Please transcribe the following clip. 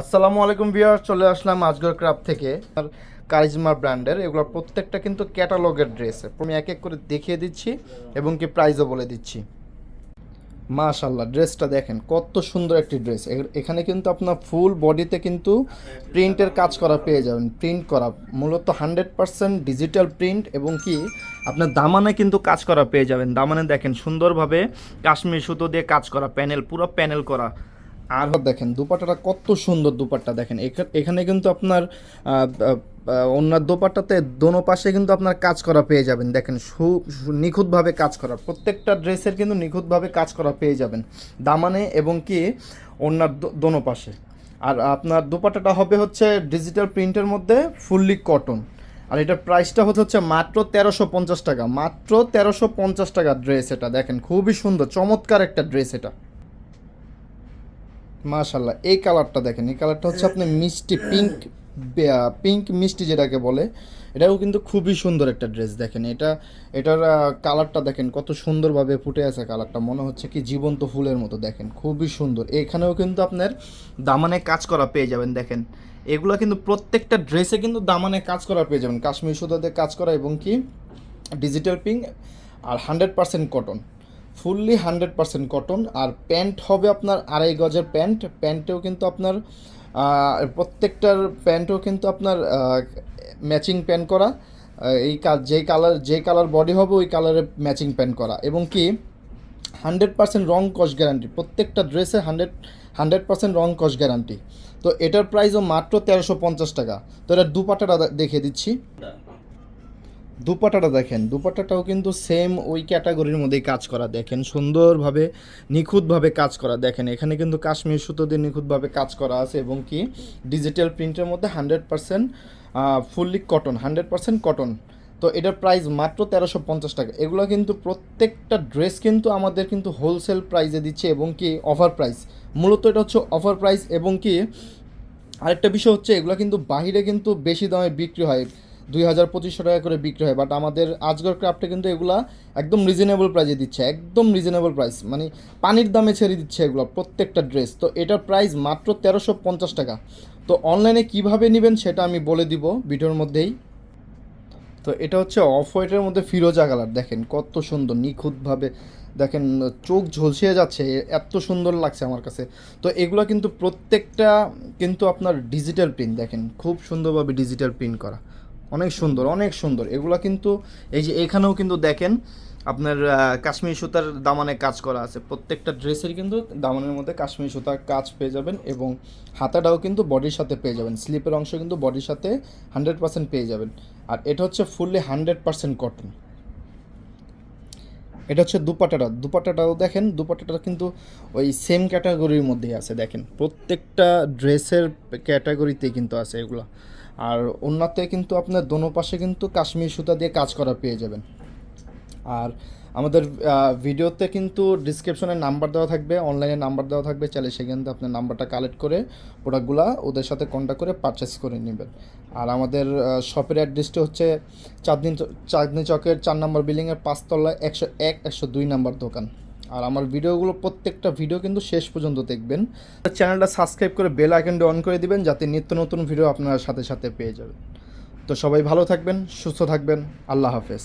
আসসালামু আলাইকুম ভিউয়ার চলে আসলাম আজগর ক্রাফট থেকে। আর কারিজমা ব্র্যান্ডের এগুলো প্রত্যেকটা কিন্তু ক্যাটালগের ড্রেস। আমি এক এক করে দেখিয়ে দিচ্ছি এবং কি প্রাইজও বলে দিচ্ছি। মাশাল্লাহ ড্রেসটা দেখেন, কত সুন্দর একটি ড্রেস। এখানে কিন্তু আপনার ফুল বডিতে কিন্তু প্রিন্টের কাজ করা পেয়ে যাবেন। প্রিন্ট করা, মূলত হান্ড্রেড পারসেন্ট ডিজিটাল প্রিন্ট এবং কি আপনার দামানে কিন্তু কাজ করা পেয়ে যাবেন। দামানে দেখেন সুন্দরভাবে কাশ্মীর সুতো দিয়ে কাজ করা, প্যানেল, পুরো প্যানেল করা। আর দেখেন দুপাট্টাটা কত সুন্দর দুপাট্টা দেখেন। এখা- এখানে কিন্তু আপনার অন্য দোপাট্টাতে দোনো পাশে কিন্তু আপনার কাজ করা পেয়ে যাবেন। দেখেন, সু নিখুঁতভাবে কাজ করা। প্রত্যেকটা ড্রেসের কিন্তু নিখুঁতভাবে কাজ করা পেয়ে যাবেন। দামানে এবং কি, অন্য দোনো পাশে। আর আপনার দুপাট্টাটা হবে হচ্ছে ডিজিটাল প্রিন্টের মধ্যে ফুললি কটন। আর এটার প্রাইসটা হচ্ছে হচ্ছে মাত্র তেরোশো পঞ্চাশ টাকা। মাত্র তেরোশো পঞ্চাশ টাকা ড্রেস এটা। দেখেন, খুবই সুন্দর, চমৎকার একটা ড্রেস এটা। মাশাল্লাহ এই কালারটা দেখেন, এই কালারটা হচ্ছে আপনি মিষ্টি পিঙ্ক পিঙ্ক মিষ্টি যেটাকে বলে, এটাও কিন্তু খুবই সুন্দর একটা ড্রেস দেখেন, এটা, এটার কালারটা দেখেন, কত সুন্দরভাবে ফুটে আছে কালারটা, মনে হচ্ছে কি জীবন্ত ফুলের মতো দেখেন, খুবই সুন্দর, এখানেও কিন্তু আপনার দামানে কাজ করা পেয়ে যাবেন দেখেন, এগুলো কিন্তু প্রত্যেকটা ড্রেসে কিন্তু দামানে কাজ করা পেয়ে যাবেন, কাশ্মীর সুতাতে কাজ করা এবং কি ডিজিটাল পিঙ্ক আর hundred percent cotton fully hundred percent cotton. আর প্যান্ট হবে আপনার আড়াই গজের প্যান্ট। প্যান্টেও কিন্তু আপনার প্রত্যেকটার প্যান্টও কিন্তু আপনার ম্যাচিং প্যান্ট করা। এই যেই কালার যেই কালার বডি হবে ওই কালারের ম্যাচিং প্যান্ট করা। এবং কি, হান্ড্রেড পার্সেন্ট রং কস গ্যারান্টি। প্রত্যেকটা ড্রেসে হান্ড্রেড হান্ড্রেড পার্সেন্ট রং কস গ্যারান্টি। তো এটার প্রাইসও মাত্র তেরোশো পঞ্চাশ টাকা। তো এটার দুপাটাটা দেখিয়ে দিচ্ছি। দুপাটাটা দেখেন, দুপাটাটাও কিন্তু সেম ওই ক্যাটাগরির মধ্যেই কাজ করা। দেখেন সুন্দরভাবে, নিখুঁতভাবে কাজ করা। দেখেন, এখানে কিন্তু কাশ্মীর সুতো দিয়ে নিখুঁতভাবে কাজ করা আছে এবং কি ডিজিটাল প্রিন্টের মধ্যে hundred percent fully cotton hundred percent cotton তো এটার প্রাইস মাত্র তেরোশো পঞ্চাশ টাকা। এগুলো কিন্তু প্রত্যেকটা ড্রেস কিন্তু আমাদের কিন্তু হোলসেল প্রাইসে দিচ্ছে এবং কি অফার প্রাইস মূলত এটা হচ্ছে অফার প্রাইস এবং কি আরেকটা বিষয় হচ্ছে, এগুলো কিন্তু বাহিরে কিন্তু বেশি দামে বিক্রি হয়। দুই হাজার পঁচিশশো টাকা করে বিক্রি হয় বাট আমাদের আজগর ক্রাফটে কিন্তু এগুলা একদম রিজনেবল প্রাইসে দিচ্ছে, একদম রিজনেবল প্রাইস মানে পানির দামে ছেড়ে দিচ্ছে এগুলো প্রত্যেকটা ড্রেস তো এটার প্রাইস মাত্র তেরোশো পঞ্চাশ টাকা। তো অনলাইনে কীভাবে নেবেন সেটা আমি বলে দিব ভিডিওর মধ্যেই। তো এটা হচ্ছে অফ হোয়াইটের মধ্যে ফিরোজা কালার দেখেন কত সুন্দর, নিখুঁতভাবে, দেখেন চোখ ঝলসিয়ে যাচ্ছে এত সুন্দর লাগছে আমার কাছে। তো এগুলো কিন্তু প্রত্যেকটা কিন্তু আপনার ডিজিটাল প্রিন্ট দেখেন খুব সুন্দরভাবে ডিজিটাল প্রিন্ট করা। অনেক সুন্দর অনেক সুন্দর। এগুলো কিন্তু, এই যে এখানেও কিন্তু দেখেন, আপনার কাশ্মীর সুতার দামানে কাজ করা আছে। প্রত্যেকটা ড্রেসের কিন্তু দামানের মধ্যে কাশ্মীর সুতার কাজ পেয়ে যাবেন এবং হাতাটাও কিন্তু বডির সাথে পেয়ে যাবেন। স্লিপের অংশ কিন্তু বডির সাথে হান্ড্রেড পার্সেন্ট পেয়ে যাবেন। আর এটা হচ্ছে ফুললি হান্ড্রেড পার্সেন্ট কটন। এটা হচ্ছে দুপাটাটা। দুপাটাটাও দেখেন, দুপাটাটা কিন্তু ওই সেম ক্যাটাগরির মধ্যেই আছে, দেখেন। প্রত্যেকটা ড্রেসের ক্যাটাগরিতেই কিন্তু আছে এগুলো। আর অন্যতে কিন্তু আপনার দোনো পাশে কিন্তু কাশ্মীর সুতা দিয়ে কাজ করা পেয়ে যাবেন। আর আমাদের ভিডিওতে কিন্তু ডিসক্রিপশনে নাম্বার দেওয়া থাকবে অনলাইনে নাম্বার দেওয়া থাকবে, চাইলে সেখান থেকে আপনার নাম্বারটা কালেক্ট করে প্রোডাক্টগুলো ওদের সাথে কন্ট্যাক্ট করে পারচেস করে নেবেন। আর আমাদের শপের অ্যাড্রেসটা হচ্ছে চাঁদনি চাঁদনি চকের চার নম্বর বিল্ডিংয়ের পাঁচতলায় একশো এক, একশো দুই নাম্বার দোকান। আর আমার ভিডিওগুলো, প্রত্যেকটা ভিডিও কিন্তু শেষ পর্যন্ত দেখবেন। চ্যানেলটা সাবস্ক্রাইব করে বেল আইকনটা অন করে দিবেন, যাতে নিত্য নতুন ভিডিও আপনার সাথে সাথে পেয়ে যাবেন। তো সবাই ভালো থাকবেন, সুস্থ থাকবেন, আল্লাহ হাফেজ।